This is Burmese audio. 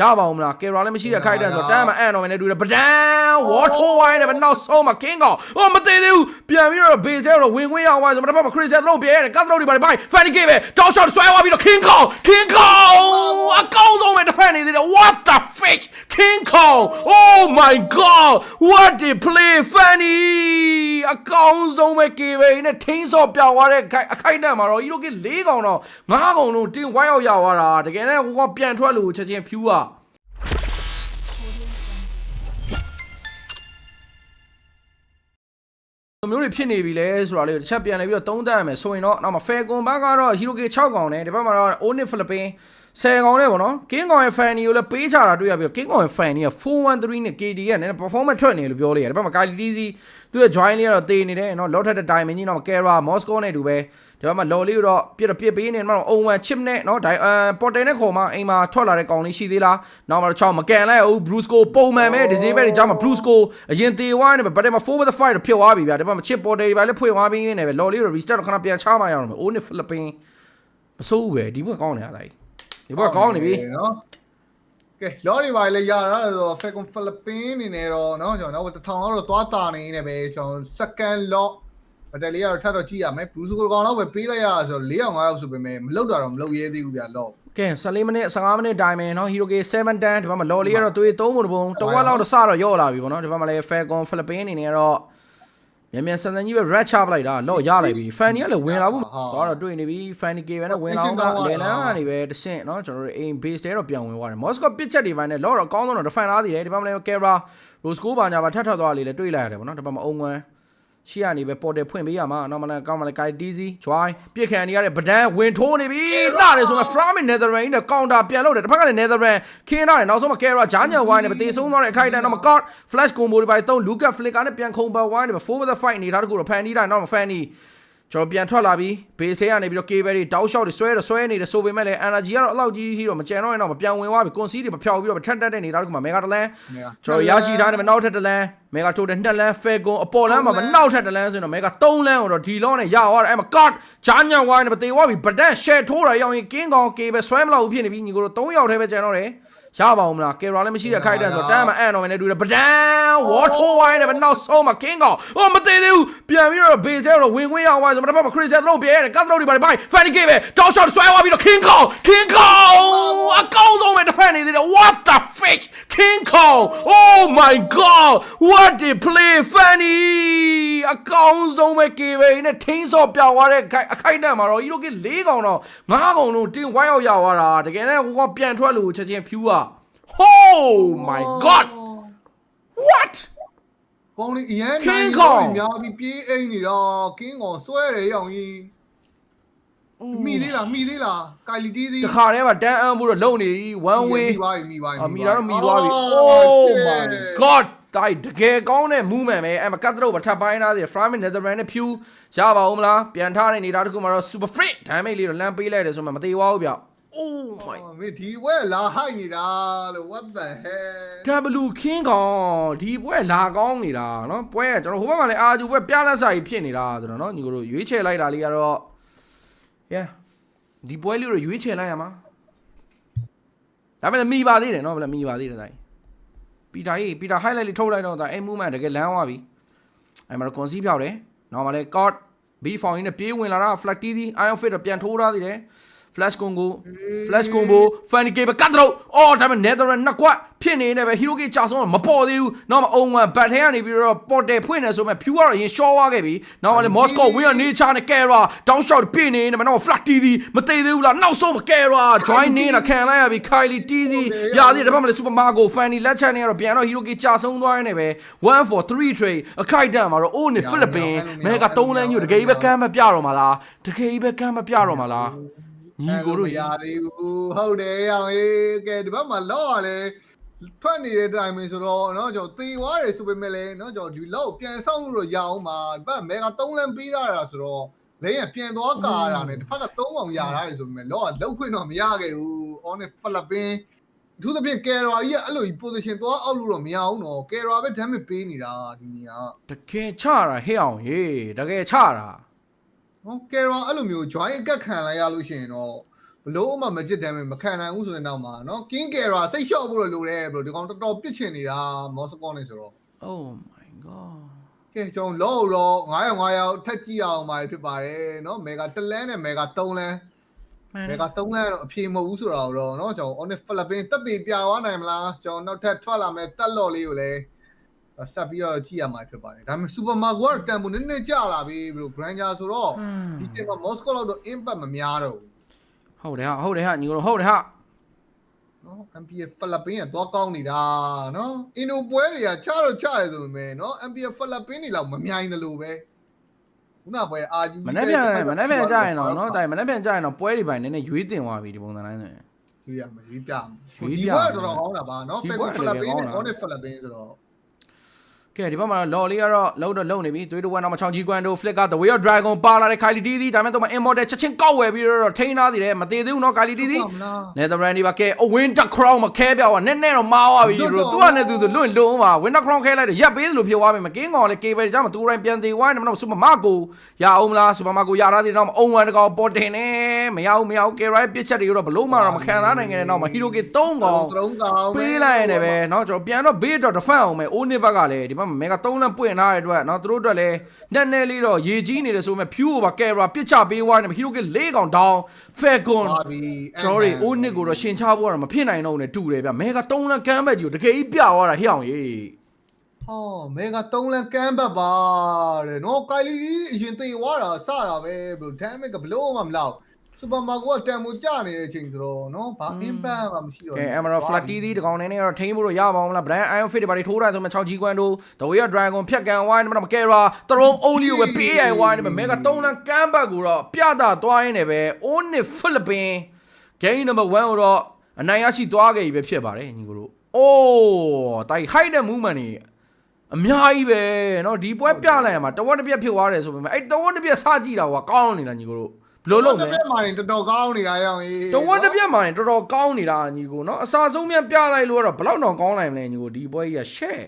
ရပါဦးမလားကယ်ရာလည်းမရှိတဲ့ခိုက်တန်ဆိုတော့တန်းမှာအန်တော်မယ်နဲ့တူတယ်ပဒန်ဝါထိုးဝိုင်းနဲ့ပဲနောက်ဆုံးမှာ king ကောင်ဟောမသေးသေးဘူးပြန်ပြီးတော့ base ထဲတော့ဝင်ခွင့်ရသွားဆိုတော့တစ်ဖက်မှာ chris ထဲလုံးပြဲတယ်ကတ်တော့ဒီပါဘိုင် fanny gay ပဲတောက်ရှော့ဆွဲသွားပြီးတော့ king ကောင် king ကောင်အကောင်းဆုံးပဲတစ်ဖက်နေသေးတယ် what the fish king kong oh my god what the play fanny အကောင်းဆုံးပဲ gay ပဲနဲ့ထင်းစော့ပြောင်းသွားတဲ့အခိုက်အခိုက်တန်မှာတော့ဒီလိုက၄ကောင်တော့၅ကောင်လုံးတင်းဝိုင်းရောက်ရသွားတာတကယ်နဲ့ဟိုကပြန်ထွက်လို့ချက်ချင်းဖြူอ่ะ လိုမျိုးတွေဖြစ်နေပြီလဲဆိုတာလေးကိုတစ်ချက်ပြန်လဲပြီးတော့သုံးသပ်ရမယ်ဆိုရင်တော့နောက်မှာ Falcon ဘက်ကတော့ Hero K 6កောင်နဲ့ဒီဘက်မှာတော့ Onyx Philippines 10កောင်နဲ့ပေါ့နော် King កောင်ရဲ့ Fanny ကိုလည်းပေးချတာတွေ့ရပြီးတော့ King កောင်ရဲ့ Fanny က413နဲ့ KD ကနည်းနည်း performance ထွက်နေလို့ပြောလို့ရတယ်ဒီဘက်မှာ Kylie Dizzy သူ့ရဲ့ join လေးကတော့တေနေတယ်နော်လောက်ထက်တဲ့ diamond ကြီးတော့ Kara Moscow နဲ့တူပဲဒီဘက်မှာ law လေးကိုတော့ပြစ်တော့ပြစ်ပေးနေတယ်မှာတော့ O1 chip နဲ့နော် di အ portal နဲ့ခေါ်မှအိမ်မှာထွက်လာတဲ့ကောင်လေးရှိသေးလားနောက်မှာတော့6မကန်လိုက်ဘူး Bruce Go ပုံမှန်ပဲ disable တွေကြားမှာ Bruce Go အရင်တေဝိုင်းနေပဲ but မှာ4 with the fight တော့ဖြစ်သွားပြီဗျာဒီဘက်မှာ chip portal တွေပါလေဖွင့်သွားပြီးနေပဲ law လေးကို restart တော့ခဏပြန်ချမှရအောင်မယ် Onyx Philippines မဆိုးဘူးပဲဒီဘက်ကောင်းနေရလားဒီဘက်ကောင်းနေပြီနော် ကဲလော်ဒီပါလေရတာဆိုတော့ Falcon Philippines အနေနဲ့တော့เนาะကျွန်တော်တော့တထောင်တော့သွားတာနေနေပဲကျွန်တော် second lot ဘယ်တလေးကတော့ထပ်တော့ကြည့်ရမယ် Blue Score ကောင်တော့ပဲပေးလိုက်ရတာဆိုတော့4အောင်5အောင်ဆိုပေမဲ့မလောက်တာတော့မလောက်ရဲသေးဘူးဗျာလော့ ကဲ14မိနစ်15မိနစ်တိုင်မယ်နော် Hero K 7တန်းဒီဘက်မှာ law လေးကတော့သွေး3ပုံတစ်ပုံတဝက်လောက်တော့စတော့ရော့လာပြီပေါ့နော်ဒီဘက်မှာလည်း Falcon Philippines အနေနဲ့ကတော့ မြန်မြန်ဆန်ဆန်ကြီးပဲ red ချပလိုက်တာလော့ရလိုက်ပြီ Fanny ကလည်းဝင်လာဘူးတော့တော့တွေ့နေပြီ Fanny K ပဲနဲ့ဝင်လာအောင်ကလေလန်ကနေပဲတဆင့်နော်ကျွန်တော်တို့ aim base တဲတော့ပြန်ဝင်သွားတယ် Moscow ပစ်ချက်တွေပိုင်းနဲ့လော့တော့အကောင်းဆုံးတော့ defend လာသေးတယ်ဒီဘက်မှာလည်း Kara Rose Go ဘာညာပါထပ်ထပ်သွားလေလေတွေ့လိုက်ရတယ်ပေါ့နော်ဒီဘက်မှာအုံငွမ်း ရှေ့ကနေပဲပေါ်တယ်ဖွင့်ပေးရမှာနော်မလားကောင်းမလား Kai Dizzy Joy ပြစ်ခံနေရတဲ့ဗဒန်းဝင်ထိုးနေပြီလာတယ်ဆိုမှ From Netherlands နဲ့ counter ပြန်လုပ်တယ်တစ်ဖက်ကလည်း Netherlands ခင်းထားတယ်နောက်ဆုံးမှာ Kara ဂျာညံဝိုင်းနဲ့တေဆုံးသွားတဲ့အခိုက်အတန့်တော့မ God Flash combo တွေပါသုံး Luca Flicker နဲ့ပြန်ခုံပါဝိုင်းနဲ့4 with the fight အနေထားတကူတော့ဖန်နီးတိုင်းနောက်မှာ Fanny ကျွန်တော်ပြန်ထွက်လာပြီး base ထဲကနေပြီးတော့ cable တွေတောက်လျှောက်တွေဆွဲတော့ဆွဲနေတယ်ဆိုပေမဲ့လည်း energy ကတော့အလောက်ကြီးကြီးတော့မကြံတော့ရင်တော့မပြန်ဝင်သွားပြီ concede တွေမဖျောက်ပြီးတော့ထက်တက်တဲ့နေတာတကူမှာ mega တလန်းကျွန်တော်ရရှိထားတယ်မနောက်ထပ်တလန်း mega total 2လန်း fair gon အပေါ်လန်းမှာမနောက်ထပ်တလန်းဆိုရင်တော့ mega 3လန်းကိုတော့ဒီလောနဲ့ရသွားတယ်အဲ့မှာ god ဂျာညံဝိုင်းနဲ့မသေးသွားပြီဗဒန် share ထိုးတာရောက်ရင် king ကောင် cable ဆွဲမလောက်ဘူးဖြစ်နေပြီညီကိုတို့3ယောက်တည်းပဲကြံတော့တယ် ရပါဦးမလားကယ်ရာလည်းမရှိတဲ့ခိုက်တန်ဆိုတော့တန်းမှာအန်တော်မယ်နဲ့တူတယ်ပဒန်ဝါထိုးဝိုင်းနဲ့ပဲနောက်ဆုံးမှာ king ကောင်ဟောမသေးသေးဘူးပြန်ပြီးတော့ base ထဲတော့ဝင်ခွင့်ရသွားဆိုတော့တစ်ဖက်မှာ chris ထဲလုံးပြဲတယ်ကတ်တော့ဒီပါဘိုင် fanny gay ပဲတောက်ရှော့ဆွဲသွားပြီးတော့ king ကောင် king ကောင်အကောင်းဆုံးပဲတစ်ဖက်နေသေးတယ် what the fish king kong oh my god what the play fanny အကောင်းဆုံးပဲ gay ပဲနဲ့ထင်းစော့ပြောင်းသွားတဲ့အခိုက်အခိုက်တန်မှာတော့ဒီလိုက၄ကောင်တော့၅ကောင်လုံးတင်းဝိုင်းရောက်ရသွားတာတကယ်နဲ့ဟိုကပြန်ထွက်လို့ချက်ချင်းဖြူอ่ะ oh my god what ကောင်းလေးအရန် King နိုင် Kong များပြီးပြေးအိမ်နေတော့ King ကောင်ဆွဲတယ်ရောင်ကြီးမိသေးလားမိသေးလားကိုင်လီတီးသေးတခါတည်းမှာတန်းအမ်းဖို့တော့လုံနေပြီ one way မိသွားပြီမိသွားပြီအမီတော့မီသွားပြီ Oh, oh shit. my god တိုက်တကယ်ကောင်းတဲ့ movement ပဲအဲ့မှာကတ်တော့ဗထပ်ပိုင်းသားစီ from netherland နဲ့ဖြူရပါဦးမလားပြန်ထားတဲ့နေတာတခုမှာတော့ super free damage လေးတော့လမ်းပေးလိုက်တယ်ဆိုမှမသေးပါဘူးဗျ oh my မင်းဒီဝဲလာဟိုက်နေတာလို့ what the hell W King ကောင်ဒီပွဲလာကောင်းနေတာเนาะပွဲကကျွန်တော်ဟိုဘက်မှာလည်းအာဂျူပွဲပြလက်စာကြီးဖြစ်နေတာဆိုတော့เนาะညီကိုတို့ရွေးချယ်လိုက်တာလေးကတော့ yeah ဒီပွဲလေးကိုရွေးချယ်လိုက်ရမှာဒါပေမဲ့မိပါသေးတယ်เนาะဘယ်လဲမိပါသေးတယ်တိုင်း ပီတာကြီးပီတာ highlight လေးထုတ်လိုက်တော့ဒါအဲ့ movement တကယ်လမ်းသွားပြီအဲ့မှာတော့ concede ဖြောက်တယ်နောက်မှာလည်း card B found ရင်းနဲ့ပြေးဝင်လာတာ flag T သည် iron fit တော့ပြန်ထိုးထားသေးတယ် flash combo flash combo fanny game ကတ်တော့အော်ဒါပေမဲ့ netherland နှစ်ကွက်ဖြစ်နေနေပဲ hero game ကြာဆုံးတော့မပေါ်သေးဘူးနောက်မှအုံဝမ်ဘတ်ထဲကနေပြီးတော့ portal ဖွင့်နေဆိုမဲ့ few ကတော့အရင် short သွားခဲ့ပြီနောက်မှလည်း moscow win နေချနဲ့ kara down shot ပြင်းနေနေမှာနောက် flat t သည်မသေးသေးဘူးလားနောက်ဆုံး kara join နေတာခံလိုက်ရပြီ kylie t စီရသေးတယ်ဒါပေမဲ့လည်း super margo fanny လက်ချက်နေကတော့ပြန်တော့ hero game ကြာဆုံးသွားနေပဲ1 for 3 trade အခိုက်တန်မှာတော့ oh နေ philippines မဲက3လမ်းညို့တကယ်ကြီးပဲကမ်းမပြတော့မှာလားတကယ်ကြီးပဲကမ်းမပြတော့မှာလား ညီကိုတို့ ရသေးဘူးဟုတ်တယ်ရောင်ရေးကဲဒီဘက်မှာလော့ရလဲထွက်နေတဲ့တိုင်မင်းဆိုတော့เนาะကျွန်တော်သေသွားတယ်ဆိုပေမဲ့လည်းเนาะကျွန်တော်ဒီလော့ပြန်ဆောက်လို့တော့ရအောင်ပါဒီဘက်မဲက3လမ်းပေးရတာဆိုတော့လဲရပြန်သွားကာတာနဲ့တစ်ဖက်က3အောင်ရတာလေဆိုပေမဲ့လော့ကလောက်ခွင့်တော့မရခဲ့ဘူး on ဖိလစ်ပင်းအထူးသဖြင့်ကယ်ရာကြီးကအဲ့လိုကြီး position သွားအောက်လို့တော့မရအောင်တော့ကယ်ရာပဲ damage ပေးနေတာဒီနေရာ တကယ်ချတာဟဲ့အောင်ဟေးတကယ်ချတာ နော်ကယ်ရာအဲ့လိုမျိုး join အကက်ခံလိုက်ရလို့ရှိရင်တော့ဘလို့မှမကြစ်တယ်မခံနိုင်ဘူးဆိုတဲ့နောက်မှာနော်ကင်းကယ်ရာစိတ်လျှော့ဖို့လိုတယ်ဘလို့ဒီကောင်တော်တော်ပြစ်ချင်နေတာမော်စကိုနဲ့ဆိုတော့ Oh my god ကဲကျွန်တော်လောတော့900 900ထက်ကြည့်အောင်ပါဖြစ်ပါတယ်နော်မေဂါ1လန်းနဲ့မေဂါ3လန်း man မေဂါ3လန်းတော့အပြေမဟုတ်ဘူးဆိုတော့တော့နော်ကျွန်တော် on ဖိလစ်ပင်းတက်တည်ပြသွားနိုင်မလားကျွန်တော်နောက်ထပ်ထွက်လာမယ်တက်လော့လေးကိုလည်း ဆက်ပြီးတော့ကြည့်ရမှာဖြစ်ပါတယ်ဒါပေမဲ့ Super Mario ကတော့တန်ဖိုးနည်းနည်းကျလာပြီဘရို Granger ဆိုတော့ဒီချိန်မှာ Moscow လောက်တော့ impact မများတော့ဘူးဟုတ်တယ်ဟာဟုတ်တယ်ဟာညီတို့ဟုတ်တယ်ဟာနော် MPF ဖိလစ်ပင်းကတော့ကောင်းနေတာနော်အင်ဒိုပွဲတွေကချတော့ချရဲဆိုပေမဲ့နော် MPF ဖိလစ်ပင်းတွေလောက်မမြိုင်သလိုပဲခုနပွဲ RU မနေ့ပြန်မနေ့ပြန်ကြရင်တော့နော်တိုင်မနေ့ပြန်ကြရင်တော့ပွဲတွေပိုင်းနည်းနည်းရွေးတင်သွားပြီဒီပုံစံတိုင်းဆိုရင်ရွေးရမယ်ရွေးပြမယ်ရွေးပြတော့တော်တော်ကောင်းတာပါနော် Fago ဖိလစ်ပင်းနဲ့ Honest ဖိလစ်ပင်းဆိုတော့ ကဲဒီဘက်မှာတော့လော်လေးကတော့လုံးတော့လုံးနေပြီသွေးတဝက်နောက်မှာချောင်းကြီးကွမ်တို့ flick က the way of dragon ပါလာတဲ့ Kylie DD ဒါပေမဲ့တော့ immortal ချက်ချင်းကောက်ဝယ်ပြီးတော့ထိန်းထားသေးတယ်မသေးသေးဘူးเนาะ Kylie DD မလား Netherlands ဒီပါကဲ Winter Crown မခဲပြောင်းอ่ะနည်းနည်းတော့မားသွားပြီ လွတ် တို့ တော့ သူကလည်းသူဆိုလွတ်လုံးပါ Winter Crown ခဲလိုက်တယ်ရပ်ပေးသလိုဖြစ်သွားပြီမကင်းကောင်လည်း cable ကြမှာသူတိုင်းပြန်သေးဝိုင်းတယ်မနော် Super Marco ရအောင်မလား Super Marco ရထားသေးတယ်တော့အုံဝမ်တကောင်ပေါ်တင်နေမရဘူးမရဘူး K right ပစ်ချက်တွေတော့ဘလို့မှတော့မခံစားနိုင်ခဲ့တဲ့နောက်မှာ Hero K 3ကောင် သုံးကောင် ပေးလိုက်ရင်လည်းပဲเนาะကျွန်တော်ပြန်တော့ဘေးတော့ defend အောင်မယ်အိုးနစ်ဘက်ကလည်းဒီဘ နော်မဲက3လမ်းပွင့်ထားတဲ့အတွက်နော်သူတို့အတွက်လည်းနက်နဲလေးတော့ရေကြီးနေတယ်ဆိုမဲ့ဖြူကိုပါကယ်ရာပစ်ချပေးသွားတယ်ဟီရိုကလေးကောင်ဒေါင်းဖဲဂွန် sorry အိုးနစ်ကိုတော့ရှင်ချဖို့ကတော့မဖြစ်နိုင်တော့ဘူးနဲ့တူတယ်ဗျမဲက3လမ်းကမ်းဘက်ကြီးကိုတကယ်ကြီးပြသွားတာဟိအောင်ရေဟောမဲက3လမ်းကမ်းဘက်ပါတဲ့နော်ကိုင်လီကြီးအရင်သေသွားတာစတာပဲဘလို့ damage ကဘလို့မှမလောက် စူပါမာကိုကတန်မိုကြနေတဲ့အချိန်ဆိုတော့နော်ဘာ impact မှမရှိတော့ ကဲ Emerald Flat TD တကောင်နေနေတော့ထိန်းဖို့တော့ရပါအောင်မလား Brand Iron Fit တွေဘာတွေထိုးထားဆိုမှ6 G ကွန်းတို့ The Way of Dragon ဖြတ်ကန်ဝိုင်းမတော့ Kera Throne Only ကိုပဲ PAI ဝိုင်းနေမေဂါ3လမ်းကမ်းဘက်ကိုတော့ပြတာသွားရင်းနေပဲ Only Philippine Game number 1ကိုတော့အနိုင်ရရှိသွားခဲ့ပြီပဲဖြစ်ပါတယ်ညီကိုတို့အိုးတိုင် high တဲ့ movement တွေအများကြီးပဲเนาะဒီပွဲပြလိုက်ရမှာတဝက်တစ်ပြက်ဖြစ်သွားတယ်ဆိုပေမဲ့အဲ့တဝက်တစ်ပြက်စကြည့်တာကကောင်းနေတာညီကိုတို့ဘယ် လို့လုံးမယ်တပြက်မာရင်တော်တော်ကောင်းနေတာရောင်ကြီးတဝက်တပြက်မာရင်တော်တော်ကောင်းနေတာညီကိုနော်အစာဆုံးမြန်ပြလိုက်လို့ကတော့ဘလောက်တော့ကောင်းနိုင်မလဲညီကိုဒီပွဲကြီးကရှဲ့